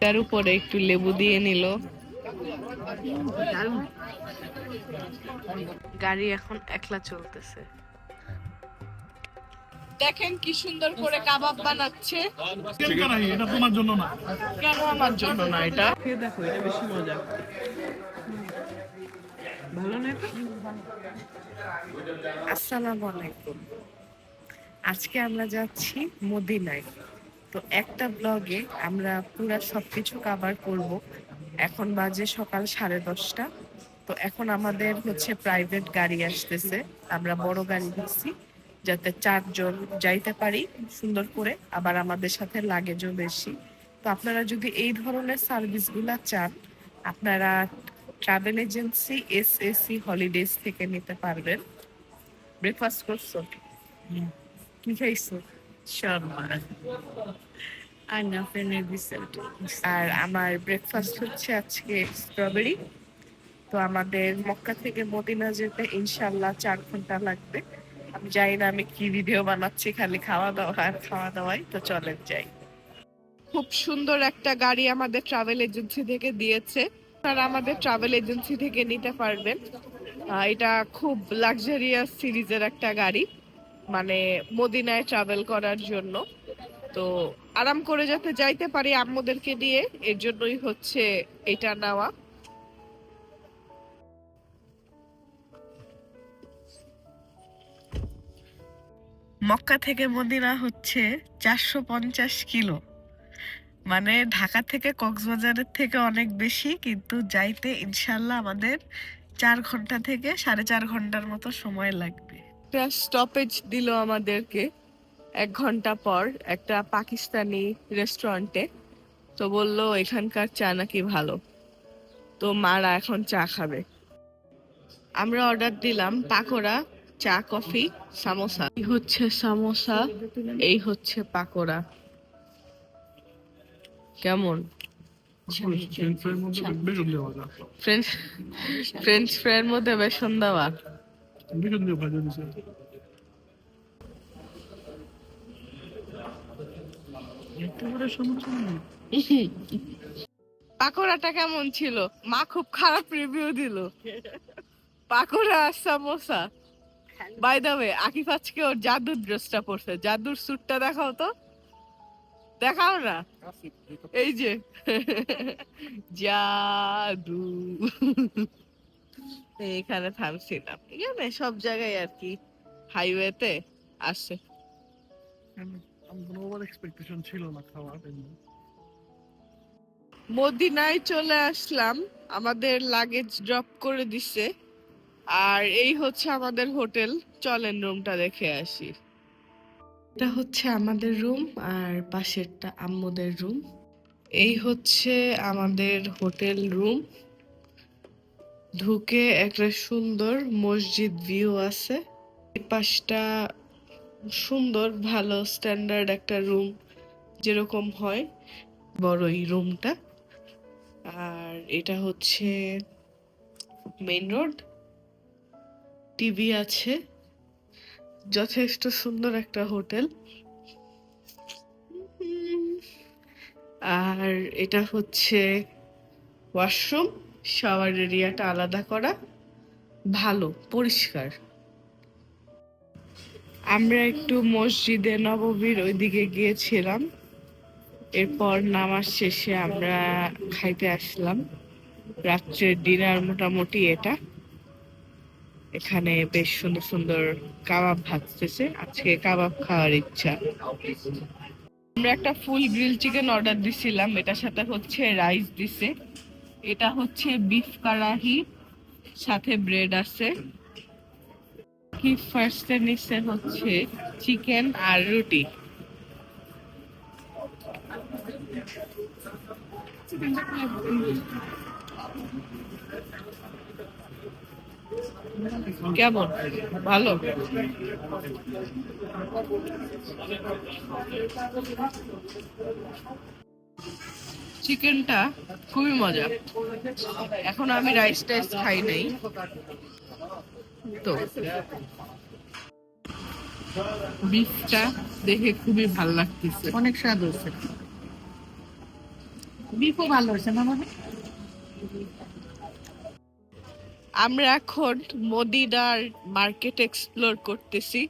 তার উপরে একটু লেবু দিয়ে নিল। গাড়ি এখন একলা চলতেছে। দেখেন কি সুন্দর করে কাবাব বানাচ্ছে। এটা তোমার জন্য না। কেন আমার জন্য? না এটা দেখো এটা বেশি মজা। ভালো না এটা? আসসালামু আলাইকুম। আজকে আমরা যাচ্ছি মদিনায়। তো একটা ব্লগে আমরা পুরো সবকিছু কভার করব। এখন বাজে সকাল সাড়ে দশটা। তো এখন আমাদের হচ্ছে প্রাইভেট গাড়ি আসতেছে। আমরা বড় গাড়ি দিচ্ছি যাতে চারজন যাইতে পারি সুন্দর করে। আবার আমাদের সাথে লাগেজও বেশি। তো আপনারা যদি এই ধরনের সার্ভিসগুলো চান আপনারা travel agency S AC holidays থেকে নিতে পারবেন। ব্রেকফাস্ট করছ? কি খাইছো? আর আমার ব্রেকফাস্ট হচ্ছে আজকে স্ট্রবেরি তো আমাদের মক্কা থেকে মদিনা যেতে ইনশাল্লাহ চার ঘণ্টা লাগবে। আমি জানি না আমি কি ভিডিও বানাচ্ছি, খালি খাওয়া দাওয়া আর খাওয়া দাওয়াই। তো চলেন যাই। খুব সুন্দর একটা গাড়ি আমাদের ট্রাভেল এজেন্সি থেকে দিয়েছে। আপনারা আমাদের ট্রাভেল এজেন্সি থেকে নিতে পারবেন। এটা খুব লাক্সারিয়াস সিরিজের একটা গাড়ি। মানে মদিনায় ট্রাভেল করার জন্য। তো আরাম করে যাতে যাইতে পারি আম্মুদেরকে নিয়ে, এর জন্যই হচ্ছে এটা নেওয়া। মক্কা থেকে মদিনা হচ্ছে চারশো পঞ্চাশ কিলো। মানে ঢাকা থেকে কক্সবাজারের থেকে অনেক বেশি, কিন্তু যাইতে ইনশাল্লাহ আমাদের চার ঘণ্টা থেকে সাড়ে চার ঘণ্টার মতো সময় লাগবে। একটা স্টপেজ দিল আমাদেরকে এক ঘণ্টা পর একটা পাকিস্তানি রেস্টুরেন্টে তো বলল এখানকার চা নাকি ভালো। তো মারা এখন চা খাবে। আমরা অর্ডার দিলাম পাকোড়া চা কফি সামোসা। এই হচ্ছে সামোসা এই হচ্ছে পাকোড়া। কেমন? ফ্রেঞ্চ ফ্রাইয়ের মধ্যে বেসন দেওয়া পাকোড়াটা কেমন ছিল? মা খুব খারাপ রিভিউ দিল। পাকোড়া আর samosa. By the way Akif আজকে ওর জাদুর ড্রেসটা পরছে। জাদুর স্যুটটা দেখাও তো। দেখাও না? এই যে। জাদু। এখানে থামছিলাম। এখানে সব জায়গায় আর কি হাইওয়েতে আসে। এক্সপেকটেশন ছিল না খাওয়ার মদিনায় চলে আসলাম আমাদের লাগেজ ড্রপ করে দিছে। আর এই হচ্ছে আমাদের হোটেল চলেন রুমটা দেখে আসি। এটা হচ্ছে আমাদের রুম আর পাশেরটা আম্মুদের রুম এই হচ্ছে আমাদের হোটেল রুম ঢুকে একটা সুন্দর মসজিদ ভিউ আছে। এই পাশটা সুন্দর, ভালো স্ট্যান্ডার্ড একটা রুম যেরকম হয় বড়ই রুমটা আর এটা হচ্ছে মেইন রোড টিভি আছে। যথেষ্ট সুন্দর একটা হোটেল। আর এটা হচ্ছে ওয়াশরুম শাওয়ার এরিয়াটা আলাদা করা, ভালো, পরিষ্কার। আমরা একটু মসজিদে নববীর ওইদিকে গিয়েছিলাম। এরপর নামাজ শেষে আমরা খাইতে আসলাম। রাত্রের ডিনার মোটামুটি এটা। এখানে বেশ সুন্দর সুন্দর কাবাব ভাজতেছে। আজকে কাবাব খাওয়ার ইচ্ছা। আমরা একটা ফুল গ্রিল চিকেন অর্ডার দিছিলাম। এটার সাথে হচ্ছে রাইস দিছে। এটা হচ্ছে বিফ কারাহি সাথে ব্রেড আছে। কি ফার্স্টে নিচ্ছে হচ্ছে চিকেন আর রুটি। কেমন? ভালো? চিকেনটা খুবই মজা। এখন আমি রাইস টাইস খাই নাই। তো বিফটা দেখে খুবই ভালো লাগতেছে। অনেক স্বাদ হয়েছে। বিফও ভালো হয়েছে না মানে? আমরা এখন মদিনার মার্কেট এক্সপ্লোর করতেছি।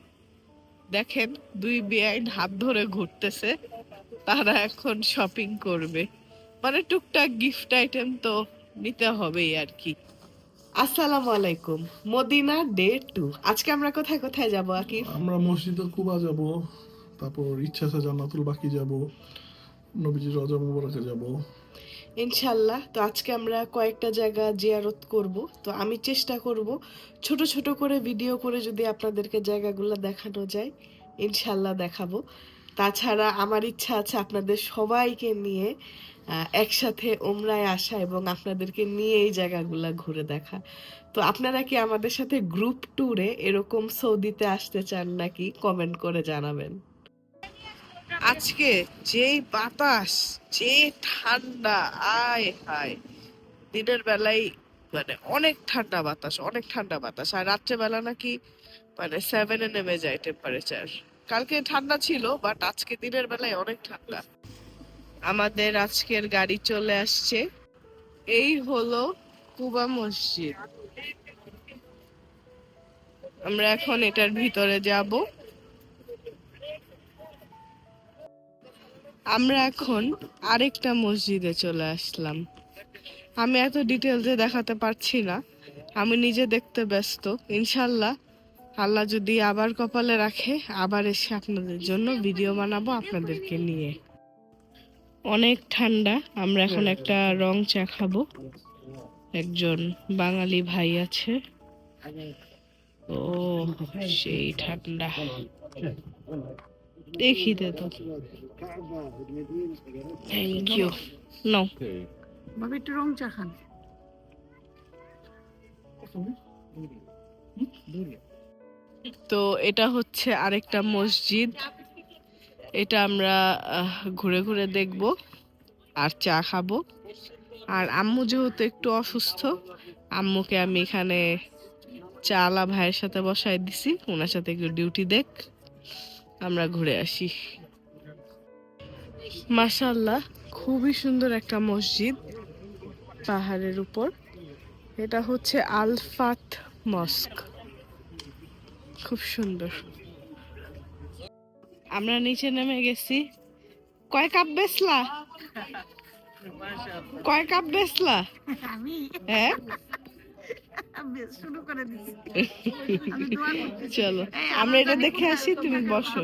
দেখেন দুই বেআইন হাত ধরে ঘুরতেছে। তারা এখন শপিং করবে। মানে টুকটাক গিফট আইটেম তো নিতে হবেই আর কি। আসসালামু আলাইকুম মদিনা ডে টু আজকে আমরা কোথায় কোথায় যাব আকিব? আমরা মসজিদে কুবা যাব তারপর ইচ্ছা আছে জান্নাতুল বাকি যাব নবীজির রজা মুবারকে যাব। ইনশাল্লাহ তো আজকে আমরা কয়েকটা জায়গা জিয়ারত করব। তো আমি চেষ্টা করব ছোট ছোট করে ভিডিও করে যদি আপনাদেরকে জায়গাগুলো দেখানো যায় ইনশাল্লাহ দেখাবো। তাছাড়া আমার ইচ্ছা আছে আপনাদের সবাইকে নিয়ে একসাথে ওমরায় আসা এবং আপনাদেরকে নিয়ে এই জায়গাগুলো ঘুরে দেখা। তো আপনারা কি আমাদের সাথে গ্রুপ ট্যুরে এরকম সৌদিতে আসতে চান নাকি কমেন্ট করে জানাবেন। আজকে যেই বাতাস যে ঠান্ডা, আয় হায়, দিনের বেলায় মানে অনেক ঠান্ডা বাতাস, অনেক ঠান্ডা বাতাস। আর রাত্রেবেলা নাকি মানে সেভেনে নেমে যায় টেম্পারেচার কালকে ঠান্ডা ছিল বাট আজকে দিনের বেলায় অনেক ঠান্ডা। আমাদের আজকের গাড়ি চলে আসছে। এই হলো কুবা মসজিদ। আমরা এখন এটার ভিতরে যাব। আমরা এখন আরেকটা মসজিদে চলে আসলাম। আমি এত ডিটেলসে দেখাতে পারছি না। আমি নিজে দেখতে ব্যস্ত। ইনশাল্লাহ আল্লাহ যদি আবার কপালে রাখে আবার এসে আপনাদের জন্য ভিডিও বানাবো আপনাদেরকে নিয়ে। অনেক ঠান্ডা আমরা এখন একটা রং চা খাব। একজন বাঙালি ভাই আছে। ও সেই ঠান্ডা। দেখি দে তো। থ্যাংক ইউ নো ভাবি একটু রং চা খান। তো এটা হচ্ছে আরেকটা মসজিদ। এটা আমরা ঘুরে ঘুরে দেখব আর চা খাব। আর আম্মু যেহেতু একটু অসুস্থ, আম্মুকে আমি এখানে চা আলা ভাইয়ের সাথে বসাই দিছি। ওনার সাথে একটু ডিউটি দেখ, আমরা ঘুরে আসি। মাশাল্লাহ খুবই সুন্দর একটা মসজিদ পাহাড়ের উপর। এটা হচ্ছে আলফাত মস্ক। খুব সুন্দর। আমরা নিচে নেমে গেছি। কয় কাপ বেসলা? কয় কাপ বেসলা? আমি। হ্যাঁ। চলো আমরা এটা দেখে আসি তুমি বসো।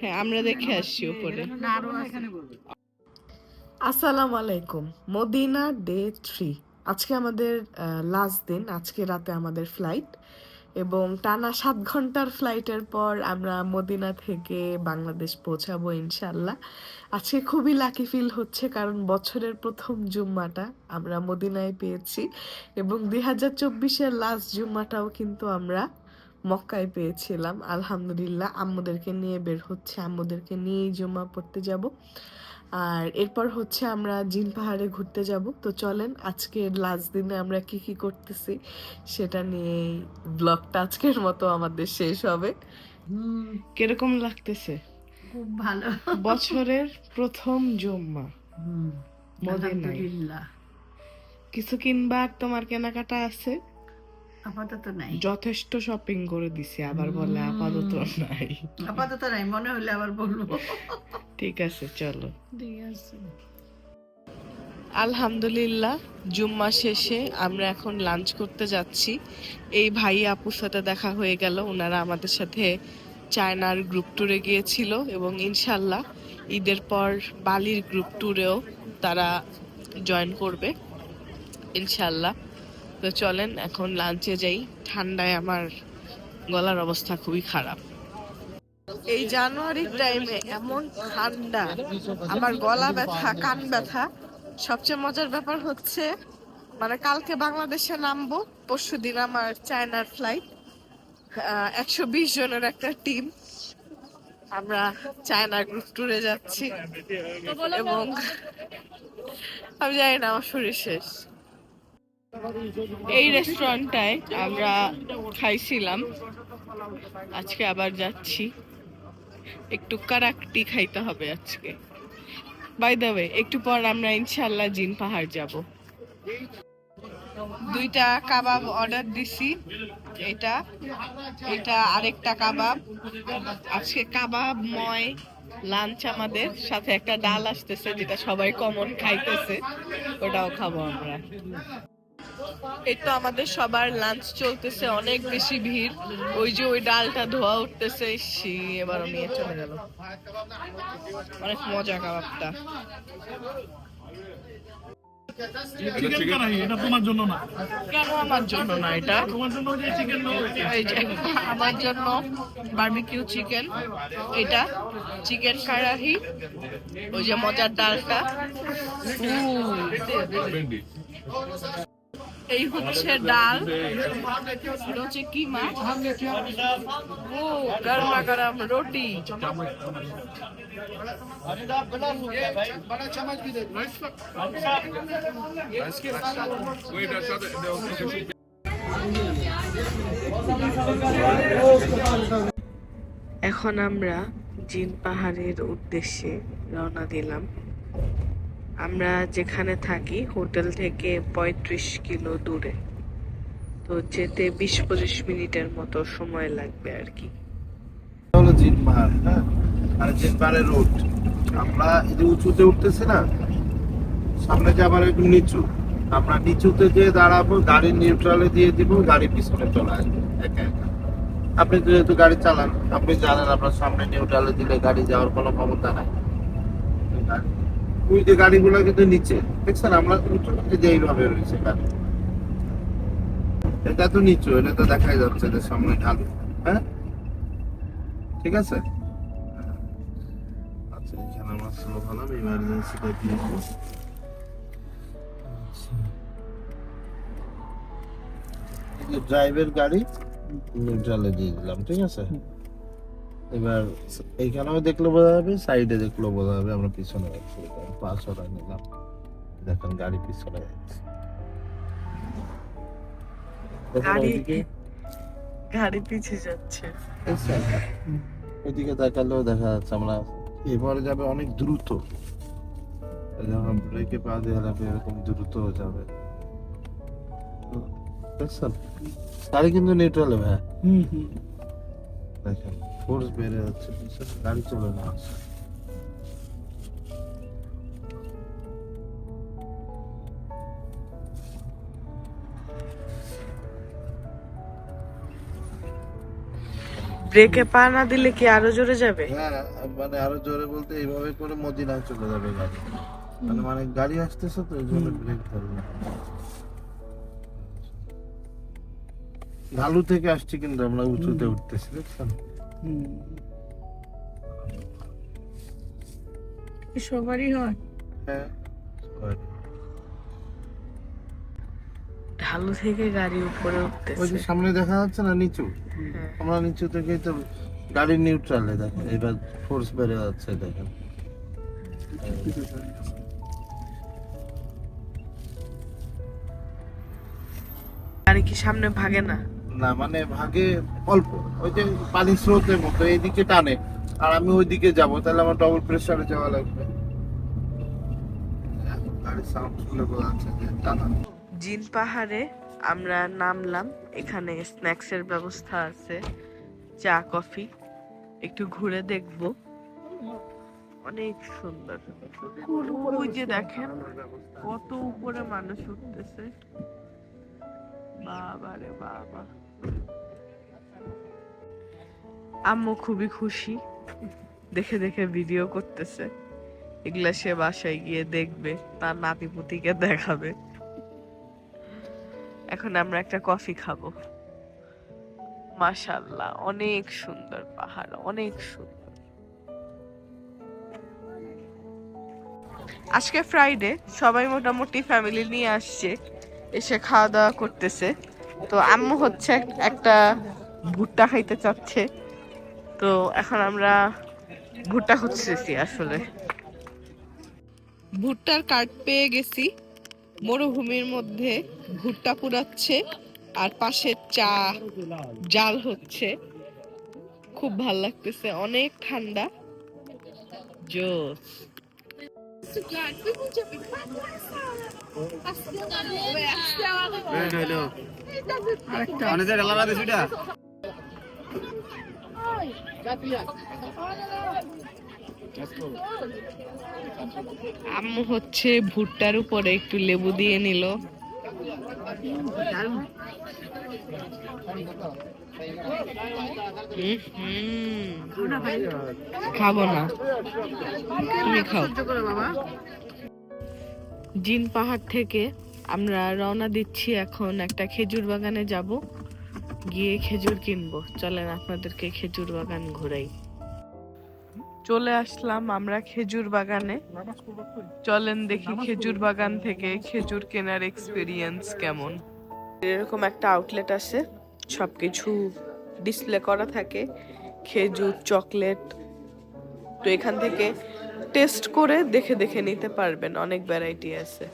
হ্যাঁ আমরা দেখে আসছি উপরে। আরও আসসালামু আলাইকুম। Medina day three. আজকে আমাদের লাস্ট দিন আজকে রাতে আমাদের ফ্লাইট এবং টানা সাত ঘণ্টার ফ্লাইটের পর আমরা মদিনা থেকে বাংলাদেশ পৌঁছাবো ইনশাল্লাহ আজকে খুবই লাকি ফিল হচ্ছে কারণ বছরের প্রথম জুম্মাটা আমরা মদিনায় পেয়েছি এবং দুই হাজার চব্বিশের লাস্ট জুম্মাটাও কিন্তু আমরা মক্কায় পেয়েছিলাম। আলহামদুলিল্লাহ, আম্মুদেরকে নিয়ে বের হচ্ছে, আম্মুদেরকে নিয়েই জুম্মা পড়তে যাব। আর এরপর হচ্ছে আমরা জিন পাহাড়ে ঘুরতে যাব। তো চলেন আজকের লাস্ট দিনে আমরা কি কি করতেছি সেটা নিয়ে ব্লগটা আজকের মতো আমাদের শেষ হবে। হুম কীরকম লাগতেছে? খুব ভালো। বছরের প্রথম জুম্মা। হুম মদিনায়। কিছু কিনবার তোমার কেনাকাটা আছে? আপাতত নাই। যথেষ্ট শপিং করে দিছি আবার বলে আপাতত নাই। আপাতত নাই মনে হলে আবার বলব। ঠিক আছে চলো। ঠিক আছে। আলহামদুলিল্লাহ জুম্মা শেষে আমরা এখন লাঞ্চ করতে যাচ্ছি। এই ভাই আপুর সাথে দেখা হয়ে গেল ওনারা আমাদের সাথে চায়নার গ্রুপ ট্যুরে গিয়েছিল এবং ইনশাল্লাহ ঈদের পর বালির গ্রুপ ট্যুরেও তারা জয়েন করবে ইনশাল্লাহ তো চলেন এখন লাঞ্চে যাই। ঠান্ডায় আমার গলার অবস্থা খুবই খারাপ। এই জানুয়ারির টাইমে এমন ঠান্ডা আমার গলা ব্যথা কান ব্যথা। সবচেয়ে মজার ব্যাপার হচ্ছে মানে কালকে বাংলাদেশে নামবো পরশু দিন আমার চায়নার ফ্লাইট একশো বিশ জনের একটা টিম আমরা চায়না গ্রুপ ট্যুরে যাচ্ছি। এবং আমি জানি না আমার শরীর শেষ। এই রেস্টুরেন্টটায় আমরা খাইছিলাম। আজকে আবার যাচ্ছি। একটু কারাকটি খাইতে হবে আজকে। বাই দ্য ওয়ে একটু পর আমরা ইনশাল্লাহ জিন পাহাড় যাব। দুইটা কাবাব অর্ডার দিছি। এটা এটা আরেকটা কাবাব। আজকে কাবাব, ময় লাঞ্চ আমাদের। সাথে একটা ডাল আসতেছে যেটা সবাই কমন খাইতেছে। ওটাও খাব আমরা। এই তো আমাদের সবার লাঞ্চ চলতেছে অনেক বেশি ভিড়। ওই যে ওই ডালটা ধোয়া উঠতেছে সি এবারও নিয়ে চলে গেল। অনেক মজা কাবাবটা চিকেন কারাই এটা তোমার জন্য না। কেন আমার জন্য না এটা? আমার জন্য বারবিকিউ চিকেন এটা চিকেন কারাহি ওই যে মজার ডালটা। এই হচ্ছে ডাল। হচ্ছে কি মাছ? ও গরমা গরম রুটি। এখন আমরা জিন পাহাড়ের উদ্দেশ্যে রওনা দিলাম। আমরা যেখানে থাকি, হোটেল থেকে পঁয়ত্রিশ কিলো দূরে। তো যেতে বিশ পঁচিশ মিনিটের মতো সময় লাগবে আর কি। হলো জিন পাহাড় হ্যাঁ আর জিন পাহাড়ের রোড আমরা এই যে উঁচুতে উঠতেছি না, সামনে যে আবার একটু নিচু, আমরা নিচুতে যে দাঁড়াবো, গাড়ি নিউট্রালে দিয়ে দিব, গাড়ি পিছনে চলে আসবে, একা একা। আপনি যেহেতু গাড়ি চালান, আপনি জানেন আপনার সামনে নিউট্রালে দিলে গাড়ি যাওয়ার কোনো ক্ষমতা নাই। ওই যে গাড়িগুলো কিন্তু নিচে। দেখছেন, আমরা উঁচু যে এইভাবে রয়েছে গাড়ি। এটা তো নিচু, এটা তো দেখাই যাচ্ছে যে সামনে ঢালু। হ্যাঁ? ঠিক আছে? আচ্ছা এখানে আমার স্লো হলাম ইমার্জেন্সিটা গাড়ি নিউট্রালে দিয়ে দিলাম, ঠিক আছে? এবার এইখানেও দেখলে বোঝা যাবে সাইডে দেখলেও বোঝা যাবে আমরা পিছনে যাচ্ছি পাঁচ ওরা নিলাম। দেখেন গাড়ি পিছনে যাচ্ছে। গাড়ি- পিছিয়ে যাচ্ছে? ওইদিকে তাকালেও দেখা যাচ্ছে আমরা এবারে যাবে অনেক দ্রুত। যখন ব্রেকে পা দিয়ে হেলাবে এরকম দ্রুত যাবে। দেখছেন? গাড়ি কিন্তু নিউট্রালে ভাই দেখেন। ফোর্স বেড়ে যাচ্ছে পিছনে গাড়ি চলে না আসছে ব্রেকে পা না দিলে কি আরও জোরে যাবে? হ্যাঁ মানে আরও জোরে বলতে এইভাবে করে মদিনায় চলে যাবে গাড়ি। মানে মানে গাড়ি আসতেছে তো জন্য ব্রেক ধরবে ঢালু থেকে আসছি কিন্তু আমরা উঁচুতে উঠতেছি দেখছেন? সবারই হয়। হ্যাঁ। ঢালু থেকে গাড়ি উপরে ওই যে সামনে দেখা যাচ্ছে না নিচু? হ্যাঁ। আমরা নিচু থেকেই তো গাড়ি নিউট্রালে দেখেন। এবার ফোর্স বেড়ে যাচ্ছে দেখেন। গাড়ি কি সামনে ভাগে না? না মানে ভাগে অল্প। ওই যে পানি স্রোতের মতো এইদিকে টানে। আর আমি ওইদিকে যাব তাহলে আমার ডবল প্রেসারে যাওয়া লাগবে। টানা। জিন পাহাড়ে আমরা নামলাম এখানে স্ন্যাক্স এর ব্যবস্থা আছে চা কফি। একটু ঘুরে দেখব। অনেক সুন্দর। ওই যে দেখেন কত উপরে মানুষ উঠতেছে। বাবা রে বাবা। আম্মু খুবই খুশি। দেখে দেখে ভিডিও করতেছে। এগুলা সে বাসায় গিয়ে দেখবে, তার নাতি পুতিকে দেখাবে। এখন আমরা একটা কফি খাব। মাশাল্লাহ অনেক সুন্দর পাহাড়, অনেক সুন্দর। আজকে ফ্রাইডে সবাই মোটামুটি ফ্যামিলি নিয়ে আসছে। এসে খাওয়া দাওয়া করতেছে। তো আম্মু হচ্ছে একটা ভুট্টা খাইতে চাচ্ছে। তো এখন আমরা ভুট্টা খুঁজতেছি আসলে। ভুট্টার কার্ড পেয়ে গেছি। মরুভূমির মধ্যে ভুট্টা পুরাচ্ছে আর পাশে চা জাল হচ্ছে। খুব ভালো লাগতেছে, অনেক ঠান্ডা। জোস। আম্মু হচ্ছে ভুট্টার উপরে একটু লেবু দিয়ে নিল। খাব না। তুমি খাও। জিন পাহাড় থেকে আমরা রওনা দিচ্ছি এখন একটা খেজুর বাগানে যাব। গিয়ে খেজুর কিনবো। চলেন আপনাদেরকে খেজুর বাগান ঘুরাই। চলে আসলাম আমরা খেজুর বাগানে। চলেন দেখি খেজুর বাগান থেকে খেজুর কেনার এক্সপিরিয়েন্স কেমন। এরকম একটা আউটলেট আছে সব কিছু ডিসপ্লে করা থাকে খেজুর চকলেট তো এখান থেকে টেস্ট করে দেখে দেখে নিতে পারবেন অনেক ভ্যারাইটি আছে।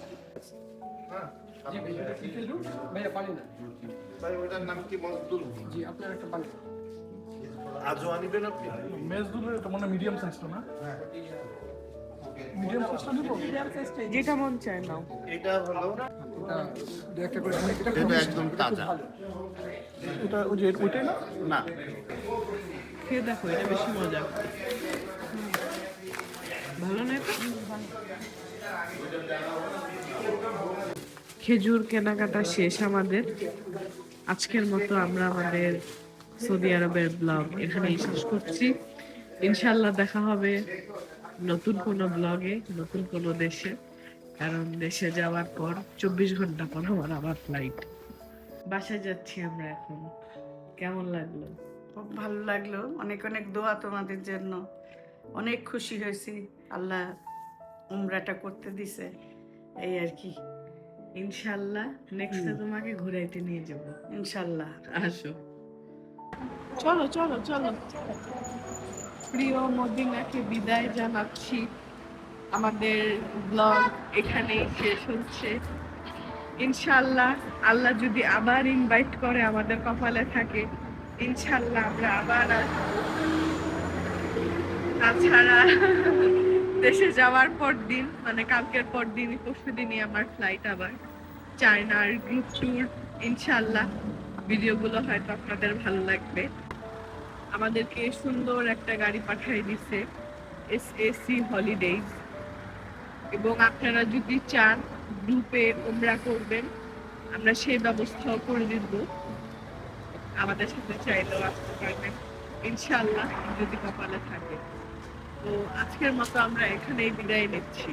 ভাই ওটার নাম কি? মজদুর জি আপনার একটা আজও আনিবেন আপনি? মেজদুলের এটা মনে মিডিয়াম সাইজটা না? মিডিয়াম সাইজটা নিব? যেটা মন চায় নাও। এটা হলো এটা একদম তাজা। এটা ওই যে ওইটাই না? না। খেয়ে দেখো এটা বেশি মজা। ভালো না এটা খেজুর কেনাকাটা শেষ আমাদের। আজকের মতো আমরা আমাদের সৌদি আরবের ব্লগ এখানেই শেষ করছি। ইনশাল্লাহ দেখা হবে নতুন কোনো ব্লগে নতুন কোনো দেশে কারণ দেশে যাওয়ার পর চব্বিশ ঘণ্টা পর আমার আবার ফ্লাইট বাসায় যাচ্ছি আমরা এখন। কেমন লাগল? খুব ভালো লাগল। অনেক অনেক দোয়া তোমাদের জন্য। অনেক খুশি হয়েছি। আল্লাহ উমরাটা করতে দিছে। এই আর কি। ইনশাল্লাহ নেক্সটে তোমাকে ঘুরাইতে নিয়ে যাব। ইনশাল্লাহ আসো। চলো চলো চলো। প্রিয় মদিনাকে বিদায় জানাচ্ছি। আমাদের ব্লগ এখানেই শেষ হচ্ছে। ইনশাল্লাহ আল্লাহ যদি আবার ইনভাইট করে আমাদের কপালে থাকে ইনশাল্লাহ আমরা আবার আসব। তাছাড়া দেশে যাওয়ার পর দিন মানে কালকের পর দিন পরশু দিনই আমার ফ্লাইট আবার। চায়নার গ্রুপ ট্যুর ইনশাল্লাহ ভিডিওগুলো হয়তো আপনাদের ভালো লাগবে। আমাদেরকে সুন্দর একটা গাড়ি পাঠিয়ে দিছে এস এসি হলিডেজ এবং আপনারা যদি চান, গ্রুপে ওমরা করবেন, আমরা সেই ব্যবস্থাও করে দিব। আমাদের সাথে চাইলেও আসতে পারবেন। ইনশাল্লাহ যদি কপালে থাকে। তো আজকের মতো আমরা এখানেই বিদায় নিচ্ছি।